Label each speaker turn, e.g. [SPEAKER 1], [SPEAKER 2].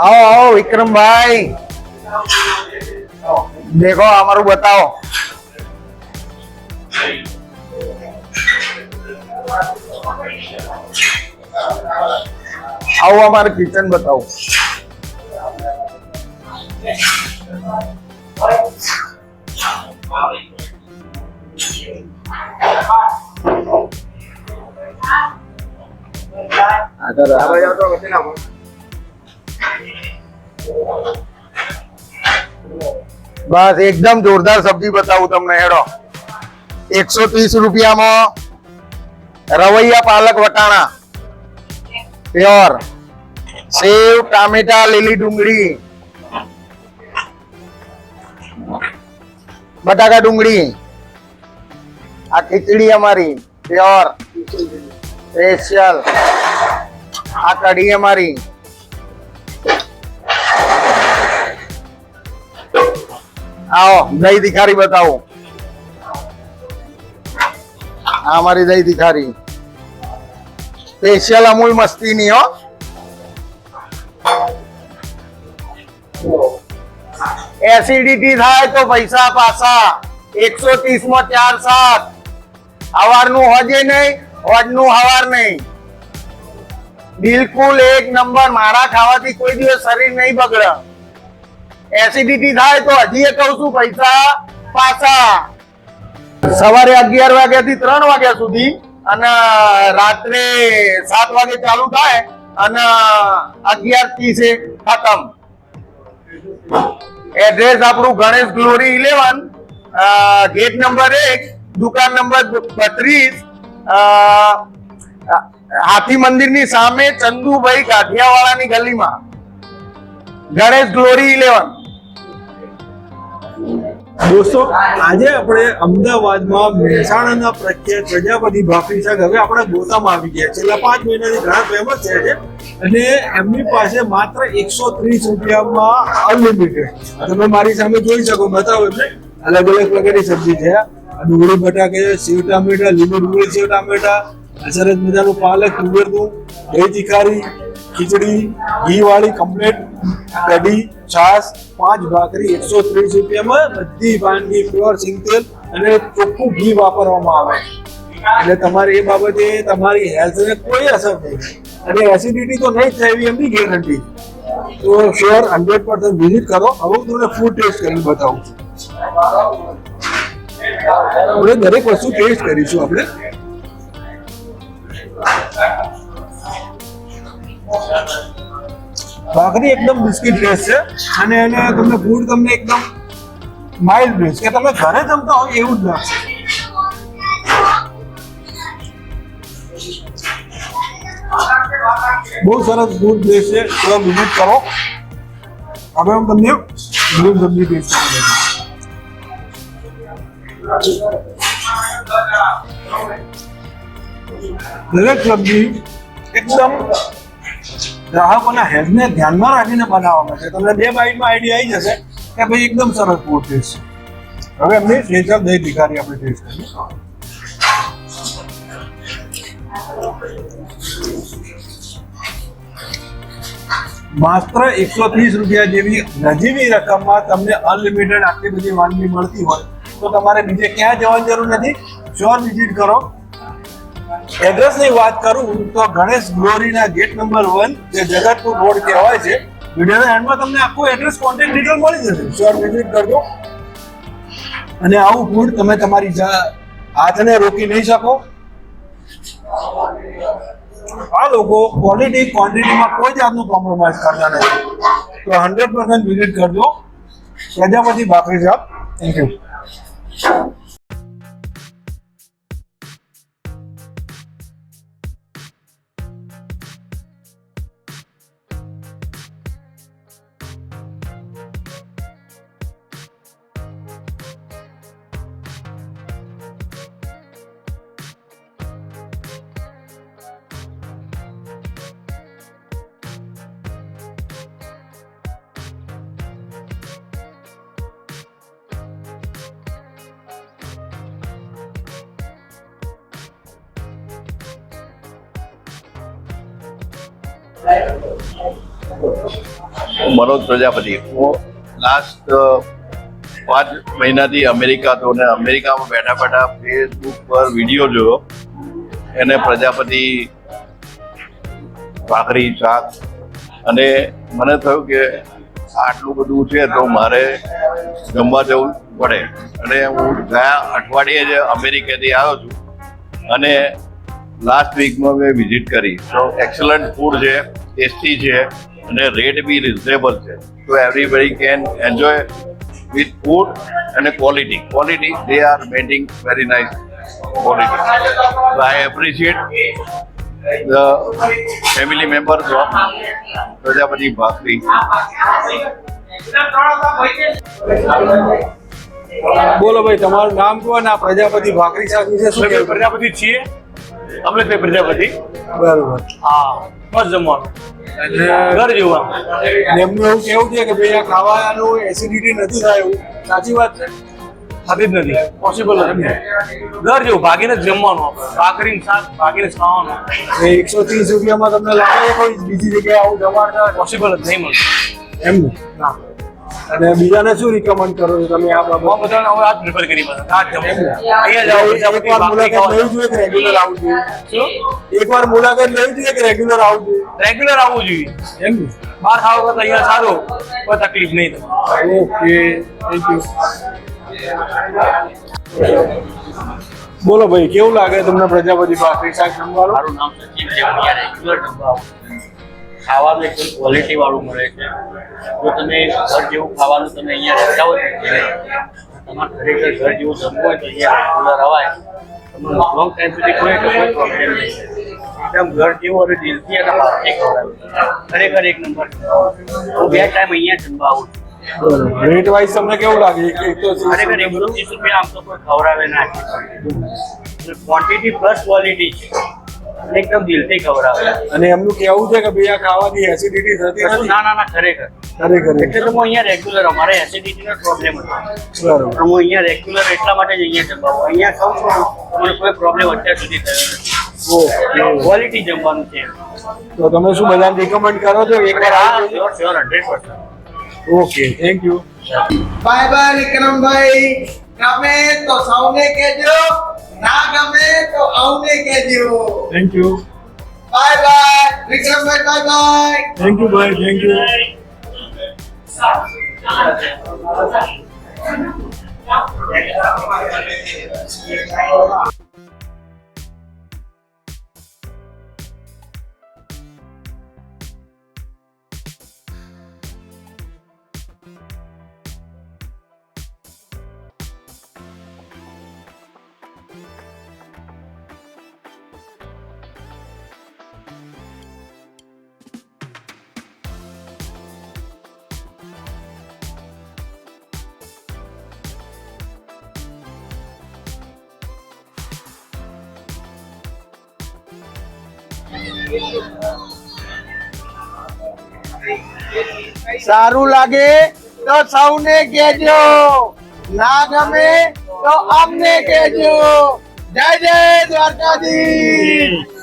[SPEAKER 1] Aau, ikram bay. Deko, Amar buat tahu. Aku Amar kitchen buat tahu. Ada ada. બસ, એકદમ જોરદાર સબ્જી બતાવું તમને, હેડો. એકસો ત્રીસ રૂપિયામાં રવૈયા પાલક વટાણા. પ્યોર. સેવ, ટામેટા, લીલી ડુંગળી. બટાકા ડુંગળી. આ ખીચડી અમારી, પ્યોર. સ્પેશિયલ. આ કઢી અમારી. આવો દહીં તિખારી બતાવો. આ અમારી દહીં તિખારી સ્પેશિયલ અમૂલ મસ્તીની, હો. એસિડિટી થાય તો પૈસા પાછા. એકસો ત્રીસમાં ચાર સાત. હવારનું હોજે નહીં, હોજનું હવાર નહીં. બિલકુલ એક નંબર. મારા ખાવાથી કોઈ દિવસ શરીર નહીં બગડે. એસિડિટી થાય તો હજી કહું છું પૈસા પાછા. સવારે અગિયાર વાગ્યા થી ત્રણ વાગ્યા સુધી અને રાત્રે સાત વાગે ચાલુ થાય અને અગિયાર ત્રીસે ખતમ. એડ્રેસ આપણું Ganesh glory eleven gate number એક, દુકાન નંબર બત્રીસ હાથી મંદિરની સામે ચંદુભાઈ કાઠિયાવાડાની ગલીમાં. Ganesh Glory Eleven.
[SPEAKER 2] દોસ્તો, આજે આપણે અમદાવાદમાં મહેસાણાના પ્રખ્યાત પ્રજાપતિ ભાખરી શાક હવે આપણા ગોતામાં આવી ગયા. છેલ્લા પાંચ મહિનાથી ઘણા ફેમસ છે અને એમની પાસે માત્ર એકસો ત્રીસ રૂપિયામાં અનલિમિટેડ તમે મારી સામે જોઈ શકો, બતાવો એમને. અલગ અલગ પ્રકારની સબ્જી છે. ડુંગળી બટાકે સેવ ટામેટા, લીંબુ ડુંગળી સેવ ટામેટા સરસ મજાનું પાલક, તુવેરનું, દહીં તીખારી ખીચડી ઘી વાળી કમ્પ્લેટ કઢી છાસ પાંચ ભાખરી, એકસો ત્રીસ રૂપિયામાં બધી વાનગી, પ્યોર સિંગતેલ અને ચોખ્ખું ઘી વાપરવામાં આવે. એટલે તમારે એ બાબતે તમારી હેલ્થને કોઈ અસર નહીં. અને એસિડિટી તો નહીં થાય એવી એમની ગેરંટી તો શ્યોર હંડ્રેડ પર્સન્ટ વિઝિટ કરો. હવે હું તમને ફૂડ ટેસ્ટ કરીને બતાવું છું. આપણે દરેક વસ્તુ ટેસ્ટ કરીશું આપણે. ભાખરી એકદમ બિસ્કિટ ટેસ્ટ છે અને એને તમને ફૂડ તમને એકદમ માઇલ્ડ રહેશે કે તમે ઘરે જમતા હોય એવું જ લાગશે બહુ સરસ ફૂડ ટેસ્ટ છે તો વિઝિટ કરો હવે હું તમને ગ્રીન સબ્જી ટેસ્ટ કરી દરેક સબ્જી એકદમ ગ્રાહકોના હેલ્થને ધ્યાનમાં રાખીને બનાવવામાં છે તમને બે બાઇટમાં આઈડિયા આવી જશે કે ભાઈ એકદમ સરસ ફૂડ છે. હવે એમની સ્પેશિયલ દહીં ભિખારી આપણે ટેસ્ટ કરીએ. માત્ર એકસો ત્રીસ રૂપિયા જેવી નજીવી રકમમાં તમને અનલિમિટેડ આટલી બધી વાનગી મળતી હોય તો તમારે બીજે ક્યાં જવાની જરૂર નથી. શ્યોર વિઝિટ કરો. એડ્રેસની વાત કરું તો ગણેશ ગ્લોરીના ગેટ નંબર વન જે જગતપુર રોડ કહેવાય છે, વિડીયોના એન્ડમાં તમને આખું એડ્રેસ કોન્ટેક્ટ ડિટેલ મળી જશે. શ્યોર વિઝિટ કરજો. અને આવું ફૂડ તમે તમારી હાથને રોકી નહીં શકો. આ લોકો ક્વોલિટી ક્વોન્ટિટીમાં કોઈ જાતનું કોમ્પ્રોમાઇઝ કરતા નથી. તો હંડ્રેડ પર્સન્ટ વિઝિટ કરજો. પ્રજાપતિ ભાખરી સાહેબ થેન્ક યુ
[SPEAKER 3] મનોજ પ્રજાપતિ. હું લાસ્ટ પાંચ મહિનાથી અમેરિકા તો ને અમેરિકામાં બેઠા બેઠા ફેસબુક પર વીડિયો જોયો. એને પ્રજાપતિ ભાખરી, શાક અને મને થયું કે આટલું બધું છે તો મારે જમવા જવું પડે. અને હું ગયા અઠવાડિયે જ અમેરિકાથી આવ્યો છું. અને લાસ્ટ વીકમાં મેં વિઝિટ કરી. તો એક્સલન્ટ ફૂડ છે ટેસ્ટી છે અને રેટ બી રિઝનેબલ છે. તો everybody can enjoy with food અને quality quality they are maintaining very nice quality I appreciate the family members of Prajapati Bhakhri
[SPEAKER 2] બોલો ભાઈ તમારું નામ કહો ને આ પ્રજાપતિ ભાખરી કહેવું?
[SPEAKER 4] પ્રજાપતિ છીએ. અમે તે પ્રજાપતિ?
[SPEAKER 2] બરોબર.
[SPEAKER 4] હા બસ જમવાનું.
[SPEAKER 2] એટલે
[SPEAKER 4] ઘર જેવું
[SPEAKER 2] એમનું એવું કેવું છે કે ભાઈ આ ખાવાનું એસિડિટી નથી થાય એવું? સાચી વાત છે?
[SPEAKER 4] થતી જ નથી. પોસિબલ જ નથી. ઘર જેવું ભાગીને જ જમવાનું ભાખરી શાક ભાગીને જ ખાવાનું.
[SPEAKER 2] એ એકસો ત્રીસ રૂપિયામાં તમને લાગે કોઈ બીજી જગ્યાએ આવું જમવાનું
[SPEAKER 4] પોસિબલ જ નહીં મળે.
[SPEAKER 2] એમ
[SPEAKER 4] ના.
[SPEAKER 2] અને બીજાને શું રિકમેન્ડ કરો છો તમે આ
[SPEAKER 4] હું
[SPEAKER 2] બાબત
[SPEAKER 4] બધાને હવે આજ પ્રિફર કરી બધા આજ અહીંયા
[SPEAKER 2] મુલાકાત લેવી જોઈએ કે રેગ્યુલર આવવું જોઈએ.
[SPEAKER 4] શું?
[SPEAKER 2] એકવાર મુલાકાત લેવી જોઈએ કે રેગ્યુલર આવવું જોઈએ.
[SPEAKER 4] રેગ્યુલર આવવું જોઈએ.
[SPEAKER 2] એમ
[SPEAKER 4] બહાર ખાવ કરતા અહીંયા સારું. કોઈ તકલીફ નહીં થાય
[SPEAKER 2] ઓકે થેન્ક યુ બોલો ભાઈ કેવું લાગે તમને પ્રજાપતિ પાસે સાહેબ જમવાનું?
[SPEAKER 5] મારું નામ સચિન છે રેગ્યુલર જમવા આવું છું. ખાવાનું એકદમ ક્વોલિટી વાળું મળે છે. જો તમે ઘર જેવું ખાવાનું તમે અહીંયા રચાવો તમારે ખરેખર ઘર જેવું જમવું હોય તો અહીંયા રેગ્યુલર અવાય. તમને લોંગ ટાઈમ સુધી કોઈ કોઈ પ્રોબ્લેમ નહીં. એકદમ ઘર જેવું અને દિલથી અને ખવડાવે. ખરેખર એક નંબર. હું બે ટાઈમ અહીંયા જમવા આવું છું.
[SPEAKER 2] રેટ વાઇઝ તમને કેવું લાગે? એક તો
[SPEAKER 5] ખરેખર એકસો ત્રીસ રૂપિયા આમ તો કોઈ ખવડાવે ના ક્વોન્ટિટી પ્લસ ક્વોલિટી છે. એકદમ દિલથી ખવડાવે
[SPEAKER 2] અને એમનું કેવું છે કે ભાઈ આ ખાવાથી એસિડિટી થતી નથી.
[SPEAKER 5] ના ના ના ખરેખર.
[SPEAKER 2] ખરેખર.
[SPEAKER 5] એટલે તો હું અહીંયા રેગ્યુલર અમારે એસિડિટી નો પ્રોબ્લેમ હતો
[SPEAKER 2] બરોબર.
[SPEAKER 5] હું અહીંયા રેગ્યુલર એટલા માટે જ અહીંયા જમવા અહીંયા ખાઉં છું મને કોઈ પ્રોબ્લેમ અત્યાર સુધી થયો નથી. ક્વોલિટી જમવાનું છે.
[SPEAKER 2] તો તમે શું બધાને રિકમેન્ડ કરો છો? એકવાર
[SPEAKER 5] હા
[SPEAKER 2] આવજો
[SPEAKER 5] sure sure hundred percent
[SPEAKER 2] okay thank you
[SPEAKER 1] bye bye Vikrambhai. ગમે તો સૌને કહેજો ના ગમે તો આવને કહેજો.
[SPEAKER 2] Thank you
[SPEAKER 1] bye bye Vikrambhai bye bye
[SPEAKER 2] thank you ભાઈ થેન્ક યુ
[SPEAKER 1] સારું લાગે તો સૌને કહેજો. ના ગમે તો અમને કહેજો. જય જય દ્વારકાધીશ.